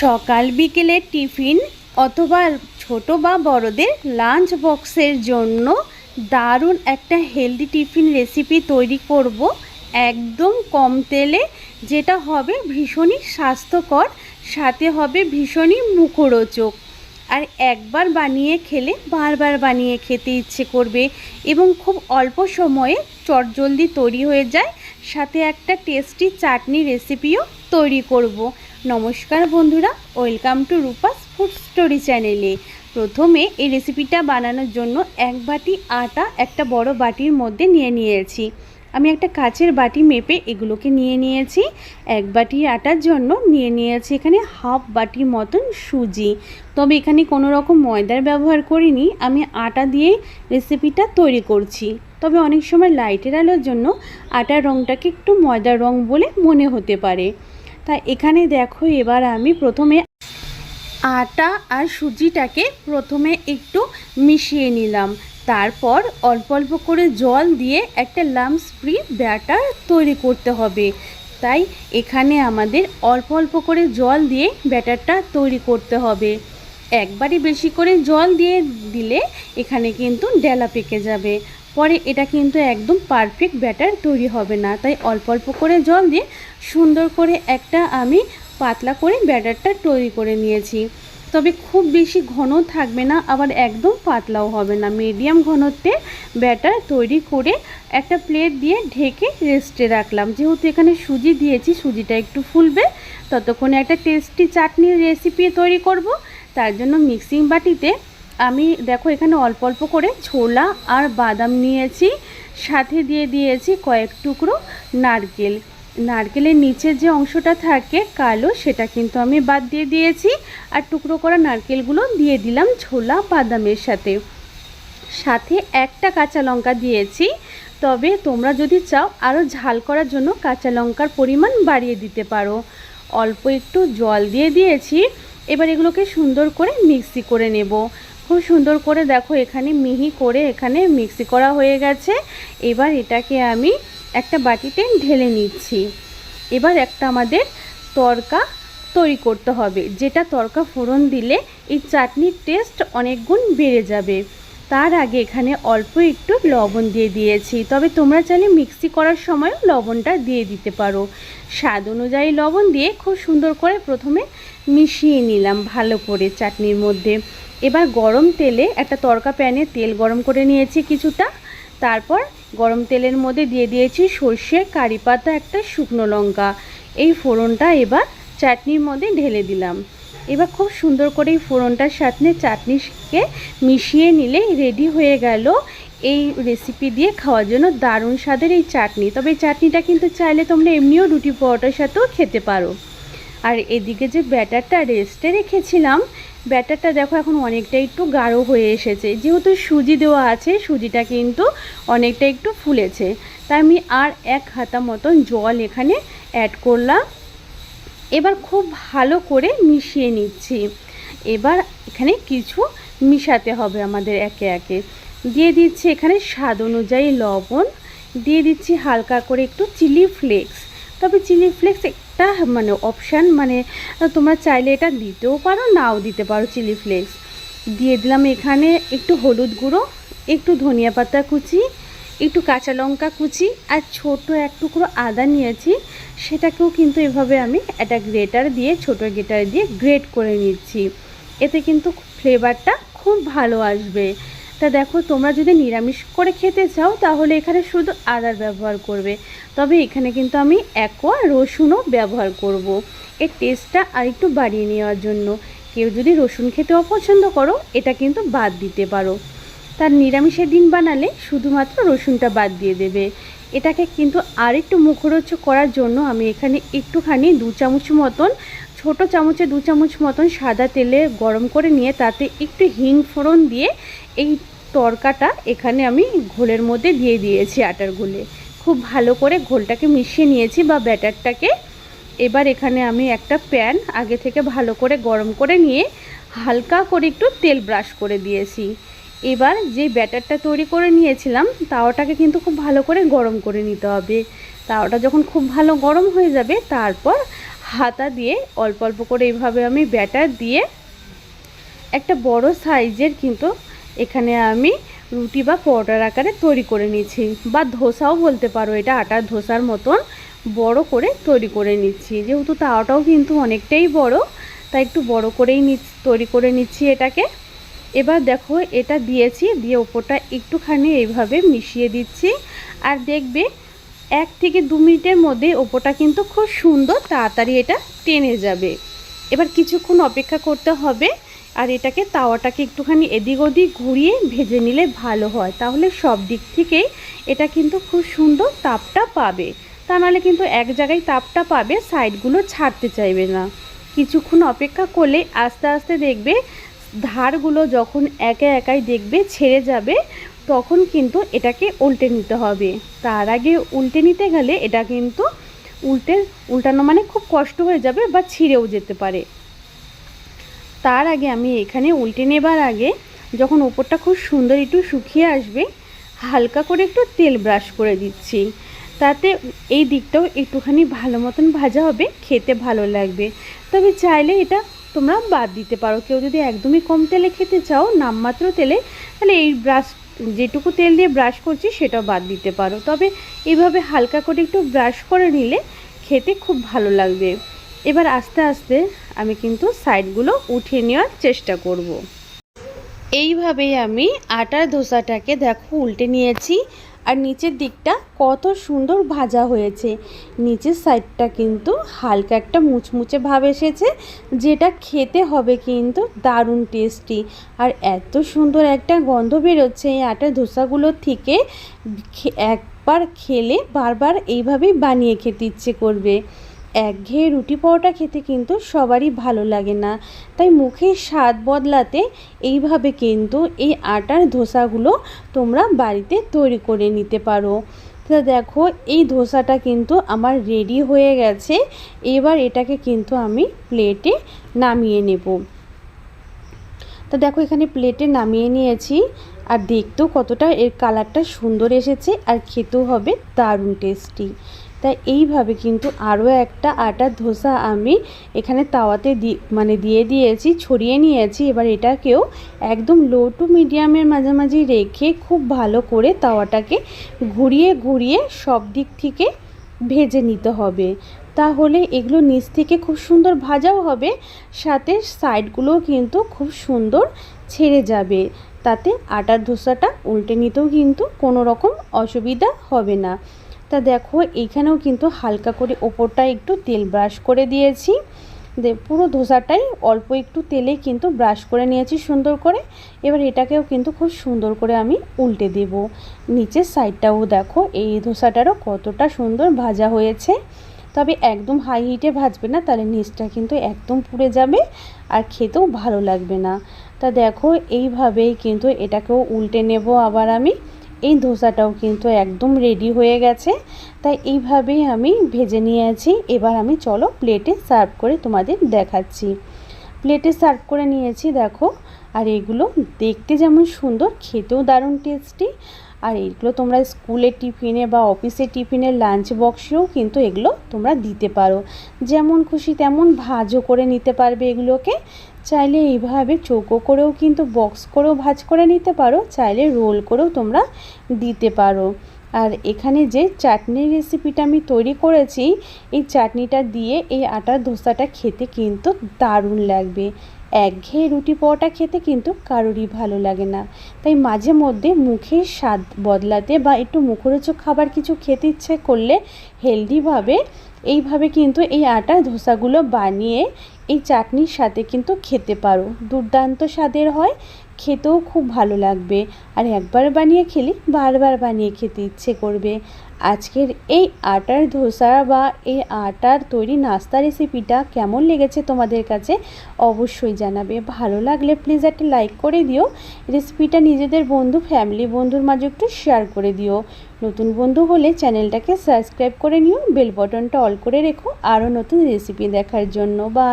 সকাল বিকেলের টিফিন অথবা ছোট বা বড়দের লাঞ্চ বক্সের জন্য দারুণ একটা হেলদি টিফিন রেসিপি তৈরি করব একদম কম তেলে, যেটা হবে ভীষণই স্বাস্থ্যকর, সাথে হবে ভীষণই মুখরোচক। আর একবার বানিয়ে খেলে বারবার বানিয়ে খেতে ইচ্ছে করবে এবং খুব অল্প সময়ে চটজলদি তৈরি হয়ে যায়। সাথে একটা টেস্টি চাটনি রেসিপিও তৈরি করব। নমস্কার বন্ধুরা, welcome to Rupa's food story চ্যানেলে। প্রথমে এই রেসিপিটা বানানোর জন্য এক বাটি আটা একটা বড় বাটির মধ্যে নিয়ে নিয়েছি। আমি একটা কাচের বাটি মেপে এগুলোকে নিয়ে নিয়েছি। এক বাটি আটার জন্য নিয়ে নিয়েছি এখানে হাফ বাটির মতন সুজি। তবে এখানে কোনো রকম ময়দার ব্যবহার করিনি, আমি আটা দিয়ে রেসিপিটা তৈরি করছি। তবে অনেক সময় লাইটের আলোর জন্য আটার রঙটাকে একটু ময়দার রঙ বলে মনে হতে পারে। তা এখানে দেখো, এবার আমি প্রথমে আটা আর সুজিটাকে প্রথমে একটু মিশিয়ে নিলাম। তারপর অল্প অল্প করে জল দিয়ে একটা লামস ফ্রি ব্যাটার তৈরি করতে হবে। তাই এখানে আমাদের অল্প অল্প করে জল দিয়ে ব্যাটারটা তৈরি করতে হবে। একবারই বেশি করে জল দিয়ে দিলে এখানে কিন্তু ডেলা পেকে যাবে। পরে এটা কিন্তু একদম পারফেক্ট ব্যাটার তৈরি হবে না। তাই অল্প অল্প করে জল দিয়ে সুন্দর করে একটা আমি পাতলা করে ব্যাটারটা তৈরি করে নিয়েছি। তবে খুব বেশি ঘন থাকবে না, আবার একদম পাতলাও হবে না। মিডিয়াম ঘনত্বে ব্যাটার তৈরি করে একটা প্লেট দিয়ে ঢেকে রেস্টে রাখলাম। যেহেতু এখানে সুজি দিয়েছি, সুজিটা একটু ফুলবে, ততক্ষণে একটা টেস্টি চাটনির রেসিপি তৈরি করব। তার জন্য মিক্সিং বাটিতে আমি দেখো এখানে অল্প অল্প করে ছোলা আর বাদাম নিয়েছি। সাথে দিয়ে দিয়েছি কয়েক টুকরো নারকেল। নারকেলের নিচের যে অংশটা থাকে কালো, সেটা কিন্তু আমি বাদ দিয়ে দিয়েছি। আর টুকরো করা নারকেলগুলো দিয়ে দিলাম ছোলা বাদামের সাথে। সাথে একটা কাঁচা লঙ্কা দিয়েছি। তবে তোমরা যদি চাও আরও ঝাল করার জন্য কাঁচা লঙ্কার পরিমাণ বাড়িয়ে দিতে পারো। অল্প একটু জল দিয়ে দিয়েছি। এবার এগুলোকে সুন্দর করে মিক্সি করে নেব। খুব সুন্দর করে দেখো, এখানে মিহি করে এখানে মিক্সি করা হয়ে গেছে। এবার এটাকে আমি একটা বাটিতে ঢেলে নিচ্ছি। এবার একটা আমাদের তরকা তৈরি করতে হবে, যেটা তরকা ফোড়ন দিলে এই চাটনির টেস্ট অনেক গুণ বেড়ে যাবে। তার আগে এখানে অল্প একটু লবণ দিয়ে দিয়েছি। তবে তোমরা চাইলে মিক্সি করার সময় লবণটা দিয়ে দিতে পারো। স্বাদ অনুযায়ী লবণ দিয়ে খুব সুন্দর করে প্রথমে মিশিয়ে নিলাম ভালো করে চাটনির মধ্যে। এবার গরম তেলে একটা তরকা প্যানে তেল গরম করে নিয়েছি কিছুটা। তারপর গরম তেলের মধ্যে দিয়ে দিয়েছি সর্ষে কারি পাতা একটা শুকনো লঙ্কা। এই ফোড়নটা এবার চাটনির মধ্যে ঢেলে দিলাম। এবার খুব সুন্দর করে এই ফোড়নটার সাথে চাটনিকে মিশিয়ে নিলে রেডি হয়ে গেল এই রেসিপি দিয়ে খাওয়ার জন্য দারুণ স্বাদের এই চাটনি। তবে এই চাটনিটা কিন্তু চাইলে তোমরা এমনিও রুটি পরোটার সাথেও খেতে পারো। আর এদিকে যে ব্যাটারটা রেস্টে রেখেছিলাম, ব্যাটারটা দেখো এখন অনেকটা একটু গাঢ় হয়ে এসেছে। যেহেতু সুজি দেওয়া আছে, সুজিটা কিন্তু অনেকটা একটু ফুলেছে। তাই আমি আর এক হাতা মতন জল এখানে অ্যাড করলাম। এবার খুব ভালো করে মিশিয়ে নিচ্ছি। এবার এখানে কিছু মিশাতে হবে আমাদের একে একে। দিয়ে দিচ্ছি এখানে স্বাদ অনুযায়ী লবণ। দিয়ে দিচ্ছি হালকা করে একটু চিলি ফ্লেক্স তবে চিলি ফ্লেক্স একটা মানে অপশান মানে তোমরা চাইলে এটা দিতেও পারো, নাও দিতে পারো চিলি ফ্লেক্স দিয়ে দিলাম এখানে একটু হলুদ গুঁড়ো, একটু ধনিয়া পাতা কুচি, একটু কাঁচা লঙ্কা কুচি আর ছোট এক টুকরো আদা নিয়েছি। সেটাকেও কিন্তু এভাবে আমি একটা গ্রেটার দিয়ে, ছোট গ্রেটার দিয়ে গ্রেট করে নিচ্ছি। এতে কিন্তু ফ্লেভারটা খুব ভালো আসবে। তা দেখো, তোমরা যদি নিরামিষ করে খেতে চাও, তাহলে এখানে শুধু আদার ব্যবহার করবে। তবে এখানে কিন্তু আমি একোয়া রসুনও ব্যবহার করব। এর টেস্টটা আরেকটু বাড়িয়ে নেওয়ার জন্য। কেউ যদি রসুন খেতে অপছন্দ করো, এটা কিন্তু বাদ দিতে পারো। তার নিরামিষের দিন বানালে শুধুমাত্র রসুনটা বাদ দিয়ে দেবে। এটাকে কিন্তু আরেকটু মুখরোচ করার জন্য আমি এখানে একটুখানি দু চামচ মতন, ছোট চামচে দু চামচ মতন সাদা তেলে গরম করে নিয়ে তাতে একটু হিং ফোড়ন দিয়ে এই তরকাটা এখানে আমি ঘোলের মধ্যে দিয়ে দিয়েছি আটার ঘোলে খুব ভালো করে ঘোলটাকে মিশিয়ে নিয়েছি বা ব্যাটারটাকে। এবার এখানে আমি একটা প্যান আগে থেকে ভালো করে গরম করে নিয়ে হালকা করে একটু তেল ব্রাশ করে দিয়েছি। এবার যে ব্যাটারটা তৈরি করে নিয়েছিলাম, তাওয়াটাকে কিন্তু খুব ভালো করে গরম করে নিতে হবে। তাওয়াটা যখন খুব ভালো গরম হয়ে যাবে, তারপর হাতা দিয়ে অল্প অল্প করে এইভাবে আমি ব্যাটার দিয়ে একটা বড় সাইজের কিন্তু এখানে আমি রুটি বা পরোটার আকারে তৈরি করে নিয়েছি। বা ধোসাও বলতে পারো, এটা আটার ধোসার মতন বড় করে তৈরি করে নিচ্ছি। যেহেতু তাওয়াটাও কিন্তু অনেকটাই বড়, তাই একটু বড় করেই তৈরি করে নিচ্ছি এটাকে। এবার দেখো, এটা দিয়েছি, দিয়ে ওপরটা একটুখানি এইভাবে মিশিয়ে দিচ্ছি। আর দেখবে, এক থেকে দু মিনিটের মধ্যে ওপরটা কিন্তু খুব সুন্দর তাড়াতাড়ি এটা টেনে যাবে। এবার কিছুক্ষণ অপেক্ষা করতে হবে। আর এটাকে তাওয়াটাকে একটুখানি এদিক ওদিক ঘুরিয়ে ভেজে নিলে ভালো হয়। তাহলে সব দিক থেকেই এটা কিন্তু খুব সুন্দর তাপটা পাবে। তা নাহলে কিন্তু এক জায়গায় তাপটা পাবে, সাইডগুলো ছাড়তে চাইবে না। কিছুক্ষণ অপেক্ষা করলে আস্তে আস্তে দেখবে ধারগুলো যখন একে একাই দেখবে ছেড়ে যাবে, তখন কিন্তু এটাকে উল্টে নিতে হবে। তার আগে উল্টে নিতে গেলে এটা কিন্তু উল্টে, উল্টানো মানে খুব কষ্ট হয়ে যাবে বা ছিঁড়েও যেতে পারে। তার আগে আমি এখানে উল্টে নেবার আগে যখন ওপরটা খুব সুন্দর একটু শুকিয়ে আসবে, হালকা করে একটু তেল ব্রাশ করে দিচ্ছি। তাতে এই দিকটাও একটুখানি ভালো মতন ভাজা হবে, খেতে ভালো লাগবে। তবে চাইলে এটা তোমরা বাদ দিতে পারো। কেউ যদি একদমই কম তেলে খেতে চাও, নামমাত্র তেলে, তাহলে এই ব্রাশ যেটুকু তেল দিয়ে ব্রাশ করছি সেটাও বাদ দিতে পারো। তবে এইভাবে হালকা করে একটু ব্রাশ করে নিলে খেতে খুব ভালো লাগবে। এবার আস্তে আস্তে আমি কিন্তু সাইডগুলো উঠিয়ে নেওয়ার চেষ্টা করব। এইভাবেই আমি আটার ধোসাটাকে দেখো উল্টে নিয়েছি আর নিচের দিকটা কত সুন্দর ভাজা হয়েছে। নিচের সাইডটা কিন্তু হালকা একটা মুচমুচে ভাব এসেছে, যেটা খেতে হবে কিন্তু দারুণ টেস্টি। আর এত সুন্দর একটা গন্ধ বেরোচ্ছে এই আটার ধোসাগুলোর থেকে একবার খেলে বারবার এইভাবেই বানিয়ে খেতে ইচ্ছে করবে। একঘেয়ে রুটি পরোটা খেতে কিন্তু সবারই ভালো লাগে না। তাই মুখের স্বাদ বদলাতে এইভাবে কিন্তু এই আটার ধোসাগুলো তোমরা বাড়িতে তৈরি করে নিতে পারো। তা দেখো, এই ধোসাটা কিন্তু আমার রেডি হয়ে গেছে। এবার এটাকে কিন্তু আমি প্লেটে নামিয়ে নেব। তো দেখো, এখানে প্লেটে নামিয়ে নিয়েছি। আর দেখতেও কতটা এর কালারটা সুন্দর এসেছে আর খেতেও হবে দারুণ টেস্টি তাই এইভাবে কিন্তু আরও একটা আটার ধোসা আমি এখানে তাওয়াতে দি মানে দিয়ে দিয়েছি, ছড়িয়ে নিয়েছি। এবার এটাকেও একদম লো টু মিডিয়ামের মাঝামাঝি রেখে খুব ভালো করে তাওয়াটাকে ঘুরিয়ে ঘুরিয়ে সব দিক থেকে ভেজে নিতে হবে। তাহলে এগুলো নিচ থেকে খুব সুন্দর ভাজাও হবে, সাথে সাইডগুলোও কিন্তু খুব সুন্দর ছেড়ে যাবে। তাতে আটার ধোসাটা উল্টে নিতেও কিন্তু কোনো রকম অসুবিধা হবে না। তা দেখো এইখানেও কিন্তু হালকা করে ওপরটা একটু তেল ব্রাশ করে দিয়েছি। পুরো ধোসাটাই অল্প একটু তেলে কিন্তু ব্রাশ করে নিয়েছি সুন্দর করে। এবার এটাকেও কিন্তু খুব সুন্দর করে আমি উল্টে দেব। নিচের সাইডটাও দেখো, এই ধোসাটারও কতটা সুন্দর ভাজা হয়েছে। তবে একদম হাই হিটে ভাজবে না, তাহলে নিচটা কিন্তু একদম পুড়ে যাবে আর খেতেও ভালো লাগবে না। তা দেখো, এইভাবেই কিন্তু এটাকেও উল্টে নেব আবার আমি। এই ধোসাটাও কিন্তু একদম রেডি হয়ে গেছে। তাই এইভাবেই আমি ভেজে নিয়েছি এবার আমি চলো প্লেটে সার্ভ করে তোমাদের দেখাচ্ছি। প্লেটে সার্ভ করে নিয়েছি, দেখো। আর এগুলো দেখতে যেমন সুন্দর, খেতেও দারুণ টেস্টি আর এগুলো তোমরা স্কুলের টিফিনে বা অফিসের টিফিনের লাঞ্চ বক্সেও কিন্তু এগুলো তোমরা দিতে পারো। যেমন খুশি তেমন ভাজও করে নিতে পারবে এগুলোকে। চাইলে এইভাবে চৌকো করেও কিন্তু বক্স করেও ভাজ করে নিতে পারো, চাইলে রোল করেও তোমরা দিতে পারো। আর এখানে যে চাটনির রেসিপিটা আমি তৈরি করেছি, এই চাটনিটা দিয়ে এই আটার ধোসাটা খেতে কিন্তু দারুণ লাগবে। একঘেয়ে রুটি পরোটা খেতে কিন্তু কারোরই ভালো লাগে না। তাই মাঝে মধ্যে মুখের স্বাদ বদলাতে বা একটু মুখরোচক খাবার কিছু খেতে ইচ্ছে করলে হেলদিভাবে এইভাবে কিন্তু এই আটা ধোসাগুলো বানিয়ে এই চাটনির সাথে কিন্তু খেতে পারো। দুর্দান্ত স্বাদের হয়, খেতেও খুব ভালো লাগবে। আর একবার বানিয়ে খেলে বারবার বানিয়ে খেতে ইচ্ছে করবে। আজকের এই আটার ধোসা বা এই আটার তৈরি নাস্তা রেসিপিটা কেমন লেগেছে তোমাদের কাছে অবশ্যই জানাবে। ভালো লাগলে প্লিজ একটা লাইক করে দিও। রেসিপিটা নিজেদের বন্ধু ফ্যামিলি বন্ধুর মাঝে একটু শেয়ার করে দিও। নতুন বন্ধু হলে চ্যানেলটাকে সাবস্ক্রাইব করে নিও। বেল বটনটা অল করে রেখো। আরও নতুন রেসিপি দেখার জন্য। বা